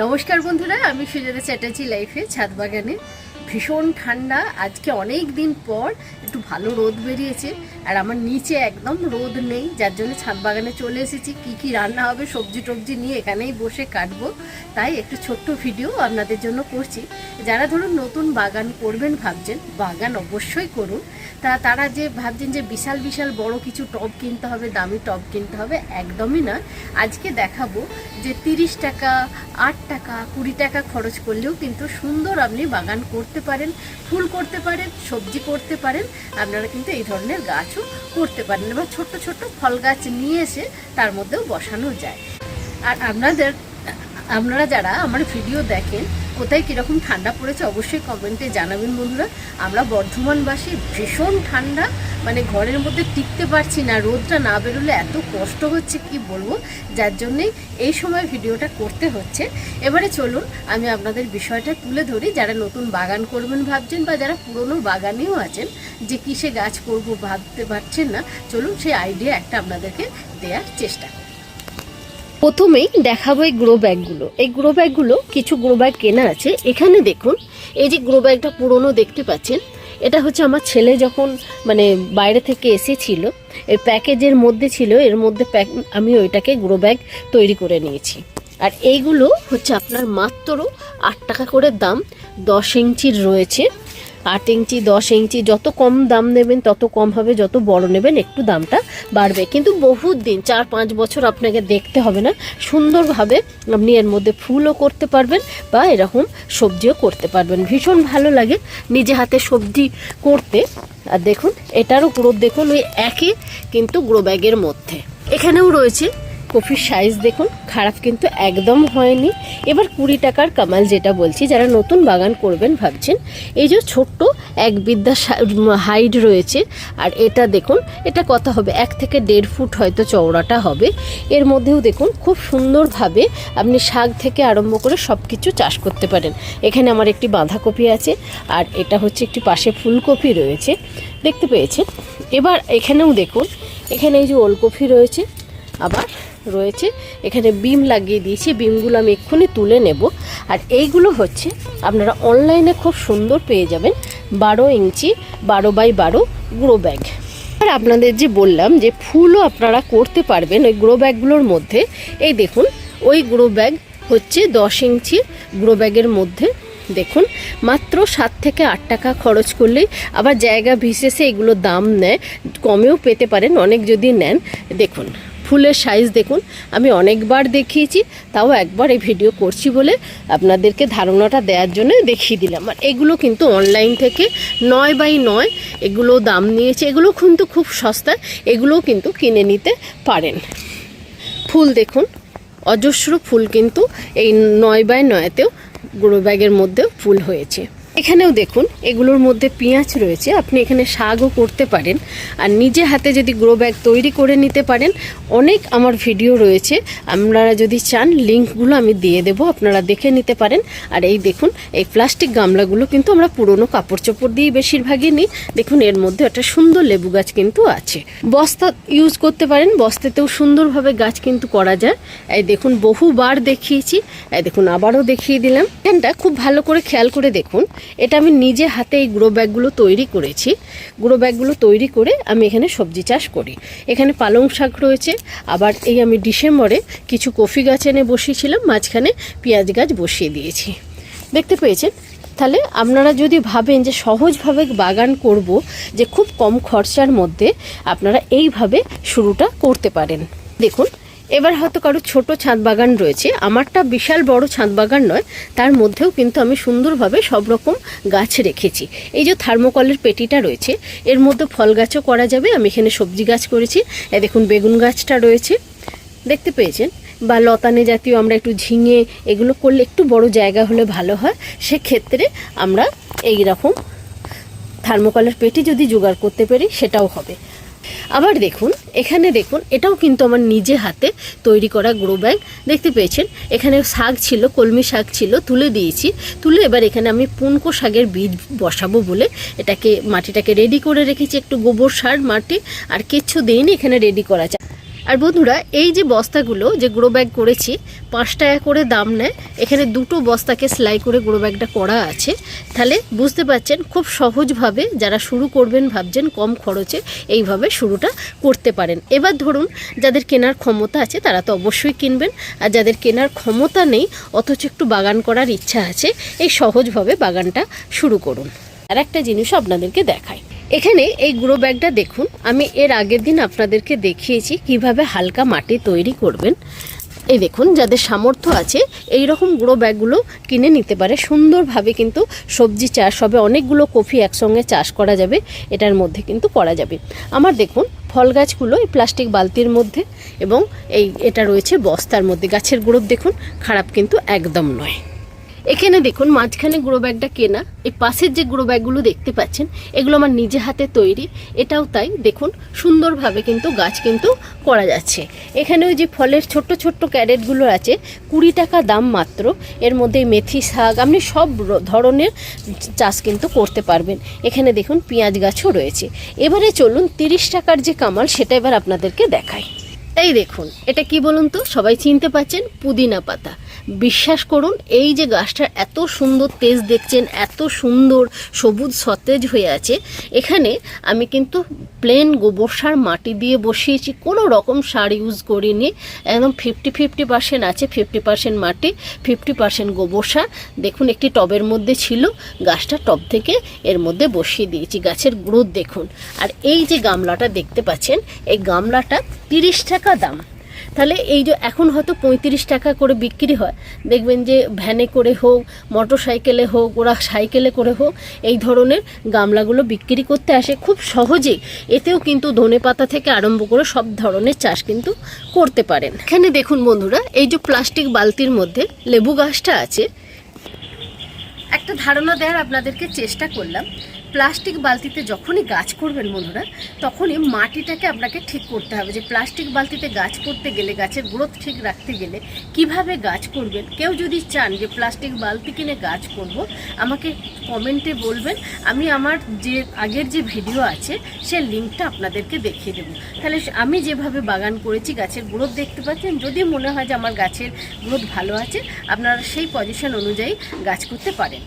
নমস্কার বন্ধুরা আমি সুজাতা চ্যাটার্জি লাইফে ছাদ বাগানে। ভীষণ ঠান্ডা। আজকে অনেক দিন পর একটু ভালো রোদ বেরিয়েছে। আর আমার নিচে একদম রোদ নেই, যার জন্য ছাদ বাগানে চলে এসেছি। কি কি রান্না হবে সবজি টবজি নিয়ে এখানেই বসে কাটবো। তাই একটু ছোট্ট ভিডিও আপনাদের জন্য করছি। যারা ধরুন নতুন বাগান করবেন ভাবছেন, বাগান অবশ্যই করুন। তা তারা যে ভাবছেন যে বিশাল বিশাল বড় কিছু টব কিনতে হবে, দামি টব কিনতে হবে, একদমই না। আজকে দেখাবো যে তিরিশ টাকা, আট টাকা, কুড়ি টাকা খরচ করলেও কিন্তু সুন্দর আপনি বাগান করতে পারেন, ফুল করতে পারেন, সবজি করতে পারেন, আপনারা কিন্তু এই ধরনের গাছও করতে পারেন বা ছোট্ট ছোট্ট ফল গাছ নিয়ে এসে তার মধ্যেও বসানো যায়। আর আপনাদের, আপনারা যারা আমার ভিডিও দেখেন কোথায় কীরকম ঠান্ডা পড়েছে অবশ্যই কমেন্টে জানাবেন বন্ধুরা। আমরা বর্ধমানবাসী, ভীষণ ঠান্ডা মানে ঘরের মধ্যে টিকতে পারছি না, রোদটা না বেরোলে এত কষ্ট হচ্ছে কি বলব? যার জন্যেই এই সময় ভিডিওটা করতে হচ্ছে। এবারে চলুন, আমি আপনাদের বিষয়টা তুলে ধরি। যারা নতুন বাগান করবেন ভাবছেন বা যারা পুরনো বাগানেও আছেন, যে কিসে গাছ করব ভাবতে পারছেন না, চলুন সেই আইডিয়া একটা আপনাদেরকে দেওয়ার চেষ্টা করি। প্রথমেই দেখাবো এই গ্রো ব্যাগগুলো এই গ্রো ব্যাগগুলো কিছু গ্রো ব্যাগ কেনা আছে। এখানে দেখুন, এই যে গ্রো ব্যাগটা পুরনো দেখতে পাচ্ছেন, এটা হচ্ছে আমার ছেলে যখন মানে বাইরে থেকে এসেছিল এই প্যাকেজের মধ্যে ছিল, এর মধ্যে প্যাক, আমি ওইটাকে গ্রো ব্যাগ তৈরি করে নিয়েছি। আর এইগুলো হচ্ছে আপনার মাত্র আট টাকা করে দাম, দশ ইঞ্চির রয়েছে। আট ইঞ্চি, দশ ইঞ্চি, যত কম দাম নেবেন, তত কম হবে, যত বড় নেবেন, একটু দামটা বাড়বে। কিন্তু বহুত দিন, চার, পাঁচ বছর আপনাকে দেখতে হবে না। সুন্দরভাবে আপনি এর মধ্যে ফুলও করতে পারবেন বা এরকম সবজিও করতে পারবেন। ভীষণ ভালো লাগে নিজে হাতে সবজি করতে। আর দেখুন, এটারও গ্রোথ দেখুন, ওই একই কিন্তু গ্রো ব্যাগের মধ্যে। এখানেও রয়েছে কফির সাইজ দেখুন, খারাপ কিন্তু একদম হয়নি। এবার কুড়ি টাকার কামাল যেটা বলছি, যারা নতুন বাগান করবেন ভাবছেন, এই যে ছোট্ট এক বিদ্যা হাইট রয়েছে, আর এটা দেখুন, এটা কত হবে? এক থেকে দেড় ফুট হয়তো চওড়াটা হবে। এর মধ্যেও দেখুন, খুব সুন্দরভাবে আপনি শাক থেকে আরম্ভ করে সব কিছু চাষ করতে পারেন। এখানে আমার একটি বাঁধাকপি আছে, আর এটা হচ্ছে একটি পাশে ফুলকপি রয়েছে। দেখতে পেয়েছেন? এবার এখানেও দেখুন, এখানে এই যে ওলকপি রয়েছে, আবার রয়েছে। এখানে বিম লাগিয়ে দিয়েছি, বিমগুলো আমি এক্ষুনি তুলে নেব। আর এইগুলো হচ্ছে, আপনারা অনলাইনে খুব সুন্দর পেয়ে যাবেন বারো ইঞ্চি, বারো বাই বারো গ্রো ব্যাগ। আর আপনাদের যে বললাম যে ফুলও আপনারা করতে পারবেন ওই গ্রো ব্যাগগুলোর মধ্যে, এই দেখুন, ওই গ্রো ব্যাগ হচ্ছে দশ ইঞ্চি গ্রো ব্যাগের মধ্যে। দেখুন, মাত্র সাত থেকে আট টাকা খরচ করলেই আবার জায়গা বিশেষে এগুলো দাম নেয়, কমেও পেতে পারেন, অনেক যদি নেন, দেখুন। ফুলের সাইজ দেখুন। আমি অনেকবার দেখিয়েছি, তাও একবার এই ভিডিও করছি বলে আপনাদেরকে ধারণাটা দেওয়ার জন্য দেখিয়ে দিলাম। আর এগুলো কিন্তু অনলাইন থেকে নয় বাই নয় এগুলো দাম নিয়েছে, এগুলো কিন্তু খুব সস্তা এগুলোও কিন্তু কিনে নিতে পারেন। ফুল দেখুন, অজস্র ফুল কিন্তু এই নয় বাই নয়তেও গ্রো ব্যাগের মধ্যেও ফুল হয়েছে। এখানেও দেখুন, এগুলোর মধ্যে পেঁয়াজ রয়েছে, আপনি এখানে শাকও করতে পারেন। আর নিজে হাতে যদি গ্রো ব্যাগ তৈরি করে নিতে পারেন, অনেক আমার ভিডিও রয়েছে। আপনারা যদি চান, লিঙ্কগুলো আমি দিয়ে দেব, আপনারা দেখে নিতে পারেন। আর এই দেখুন, এই প্লাস্টিক গামলাগুলো কিন্তু আমরা পুরনো কাপড় চোপড় দিয়ে বেশিরভাগই নিই। দেখুন, এর মধ্যে একটা সুন্দর লেবু গাছ কিন্তু আছে। বস্তা ইউজ করতে পারেন, বস্তাতেও সুন্দরভাবে গাছ কিন্তু করা যায়। এই দেখুন, বহুবার দেখিয়েছি। এই দেখুন, আবারও দেখিয়ে দিলাম। এখানটা খুব ভালো করে খেয়াল করে দেখুন এটা আমি নিজে হাতে এই গ্রো ব্যাগগুলো তৈরি করেছি। গ্রো ব্যাগগুলো তৈরি করে আমি এখানে সবজি চাষ করি। এখানে পালং শাক রয়েছে, আবার এই আমি ডিসেম্বরে কিছু কফি গাছ এনে বসিয়েছিলাম, মাঝখানে পেঁয়াজ গাছ বসিয়ে দিয়েছি। দেখতে পেয়েছেন? তাহলে আপনারা যদি ভাবেন যে সহজভাবে বাগান করব, যে খুব কম খরচার মধ্যে আপনারা এইভাবে শুরুটা করতে পারেন। দেখুন এবার হয়তো কারও ছোট ছাদ বাগান রয়েছে। আমারটা বিশাল বড় ছাদ বাগান নয়, তার মধ্যেও কিন্তু আমি সুন্দরভাবে সব রকম গাছ রেখেছি। এই যে থার্মোকলের পেটিটা রয়েছে, এর মধ্যে ফল গাছও করা যাবে। আমি এখানে সবজি গাছ করেছি। এই দেখুন, বেগুন গাছটা রয়েছে। দেখতে পেয়েছেন? বা লতানে জাতীয় আমরা একটু ঝিঙে এগুলো করলে একটু বড় জায়গা হলে ভালো হয়। সেক্ষেত্রে আমরা এই রকম থার্মোকলের পেটি যদি জোগাড় করতে পারি, সেটাও হবে। আবার দেখুন, এখানে দেখুন, এটাও কিন্তু আমার নিজে হাতে তৈরি করা গ্রো ব্যাগ দেখতে পেয়েছেন? এখানে শাক ছিল, কলমি শাক ছিল, তুলে দিয়েছি। তুলে এবার এখানে আমি পুনকো শাকের বীজ বসাবো বলে এটাকে, মাটিটাকে রেডি করে রেখেছি। একটু গোবর সার, মাটি, আর কিচ্ছু দিইনি এখানে রেডি করা। আর বন্ধুরা, এই যে বস্তাগুলো যে গ্রো ব্যাগ করেছি, পাঁচ টাকা করে দাম নেয়, এখানে দুটো বস্তাকে সেলাই করে গ্রো ব্যাগটা করা আছে। তাহলে বুঝতে পারছেন, খুব সহজভাবে যারা শুরু করবেন ভাবছেন কম খরচে এইভাবে শুরুটা করতে পারেন। এবার ধরুন, যাদের কেনার ক্ষমতা আছে, তারা তো অবশ্যই কিনবেন। আর যাদের কেনার ক্ষমতা নেই, অথচ একটু বাগান করার ইচ্ছা আছে, এই সহজভাবে বাগানটা শুরু করুন। আর একটা জিনিস আপনাদেরকে দেখায় এখানে এই গ্রো ব্যাগটা দেখুন। আমি এর আগের দিন আপনাদেরকে দেখিয়েছি কীভাবে হালকা মাটি তৈরি করবেন। এই দেখুন, যাদের সামর্থ্য আছে এই রকম গ্রো ব্যাগগুলো কিনে নিতে পারে। সুন্দরভাবে কিন্তু সবজি চাষ হবে, অনেকগুলো কফি একসঙ্গে চাষ করা যাবে, এটার মধ্যে কিন্তু করা যাবে। আমার দেখুন, ফল গাছগুলো এই প্লাস্টিক বালতির মধ্যে এবং এই এটা রয়েছে বস্তার মধ্যে। গাছের গ্রোথ দেখুন, খারাপ কিন্তু একদম নয়। এখানে দেখুন মাঝখানে গ্রো ব্যাগটা কেনা, এই পাশের যে গ্রো ব্যাগগুলো দেখতে পাচ্ছেন, এগুলো আমার নিজে হাতে তৈরি। এটাও তাই, দেখুন, সুন্দরভাবে কিন্তু গাছ কিন্তু করা যাচ্ছে। এখানে ওই যে ফলের ছোট্ট ছোট্ট ক্যারেটগুলো আছে, কুড়ি টাকা দাম মাত্র। এর মধ্যে মেথি শাক, আপনি সব ধরনের চাষ কিন্তু করতে পারবেন। এখানে দেখুন পেঁয়াজ গাছও রয়েছে। এবারে চলুন তিরিশ টাকার যে কামাল, সেটা এবার আপনাদেরকে দেখাই। এই দেখুন, এটা কি বলুন তো? সবাই চিনতে পাচ্ছেন? পুদিনা পাতা। বিশ্বাস করুন, এই যে গাছটার এত সুন্দর তেজ দেখছেন, এত সুন্দর সবুজ সতেজ হয়ে আছে, এখানে আমি কিন্তু প্লেন গোবর সার মাটি দিয়ে বসিয়েছি, কোনো রকম সার ইউজ করিনি, একদম ফিফটি ফিফটি পার্সেন্ট আছে ফিফটি পার্সেন্ট মাটি ফিফটি পার্সেন্ট গোবর সার। দেখুন, একটি টবের মধ্যে ছিল, গাছটা টব থেকে এর মধ্যে বসিয়ে দিয়েছি, গাছের গ্রোথ দেখুন। আর এই যে গামলাটা দেখতে পাচ্ছেন, এই গামলাটা তিরিশ টাকা দাম। তাহলে এই যে এখন হয়তো পঁয়ত্রিশ টাকা করে বিক্রি হয়, দেখবেন যে ভ্যানে করে হোক মোটর সাইকেলে হোক, ওরা সাইকেলে করে হোক, এই ধরনের গামলাগুলো বিক্রি করতে আসে খুব সহজেই। এতেও কিন্তু ধনে পাতা থেকে আরম্ভ করে সব ধরনের চাষ কিন্তু করতে পারেন। এখানে দেখুন বন্ধুরা, এই যে প্লাস্টিক বালতির মধ্যে লেবু গাছটা আছে। একটা ধারণা দেওয়ার আপনাদেরকে চেষ্টা করলাম প্লাস্টিক বালতিতে যখনই গাছ করবেন বন্ধুরা, তখনই মাটিটাকে আপনাকে ঠিক করতে হবে যে প্লাস্টিক বালতিতে গাছ করতে গেলে, গাছের গ্রোথ ঠিক রাখতে গেলে কীভাবে গাছ করবেন? কেউ যদি চান যে প্লাস্টিক বালতি কিনে গাছ করব, আমাকে কমেন্টে বলবেন। আমি আমার যে আগের যে ভিডিও আছে, সে লিঙ্কটা আপনাদেরকে দেখিয়ে দেবো। তাহলে আমি যেভাবে বাগান করেছি, গাছের গ্রোথ দেখতে পাচ্ছেন। যদি মনে হয় যে আমার গাছের গ্রোথ ভালো আছে, আপনারা সেই পজিশন অনুযায়ী গাছ করতে পারেন।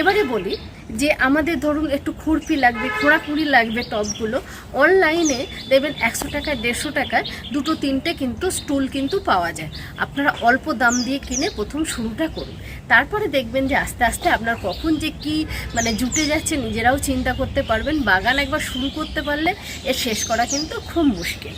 এবারে বলি যে আমাদের ধরুন একটু খুরপি লাগবে, খোঁড়াখুড়ি লাগবে টবগুলো অনলাইনে দেবেন একশো টাকায়, দেড়শো টাকায় দুটো, তিনটে কিন্তু স্টুল কিন্তু পাওয়া যায়। আপনারা অল্প দাম দিয়ে কিনে প্রথম শুরুটা করুন। তারপরে দেখবেন যে আস্তে আস্তে আপনার কখন যে কি মানে জুটে যাচ্ছে, নিজেরাও চিন্তা করতে পারবেন। বাগান একবার শুরু করতে পারলে এর শেষ করা কিন্তু খুব মুশকিল।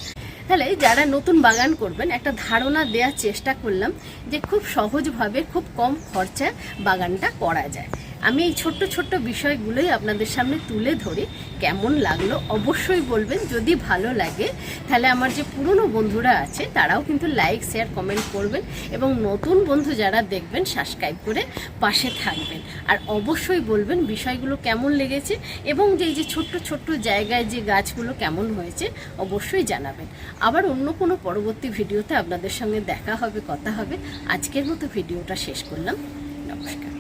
তাহলে যারা নতুন বাগান করবেন, একটা ধারণা দেওয়ার চেষ্টা করলাম যে খুব সহজভাবে খুব কম খরচায় বাগানটা করা যায়। আমি এই ছোট্ট ছোট্ট বিষয়গুলোই আপনাদের সামনে তুলে ধরে। কেমন লাগল অবশ্যই বলবেন। যদি ভালো লাগে, তাহলে আমার যে পুরনো বন্ধুরা আছে, তারাও কিন্তু লাইক, শেয়ার, কমেন্ট করবেন এবং নতুন বন্ধু যারা দেখবেন, সাবস্ক্রাইব করে পাশে থাকবেন। আর অবশ্যই বলবেন বিষয়গুলো কেমন লেগেছে এবং যে যে ছোট্ট ছোট্ট জায়গায় যে গাছগুলো কেমন হয়েছে, অবশ্যই জানাবেন। আবার অন্য কোনো পরবর্তী ভিডিওতে আপনাদের সঙ্গে দেখা হবে, কথা হবে। আজকের মতো ভিডিওটা শেষ করলাম। নমস্কার।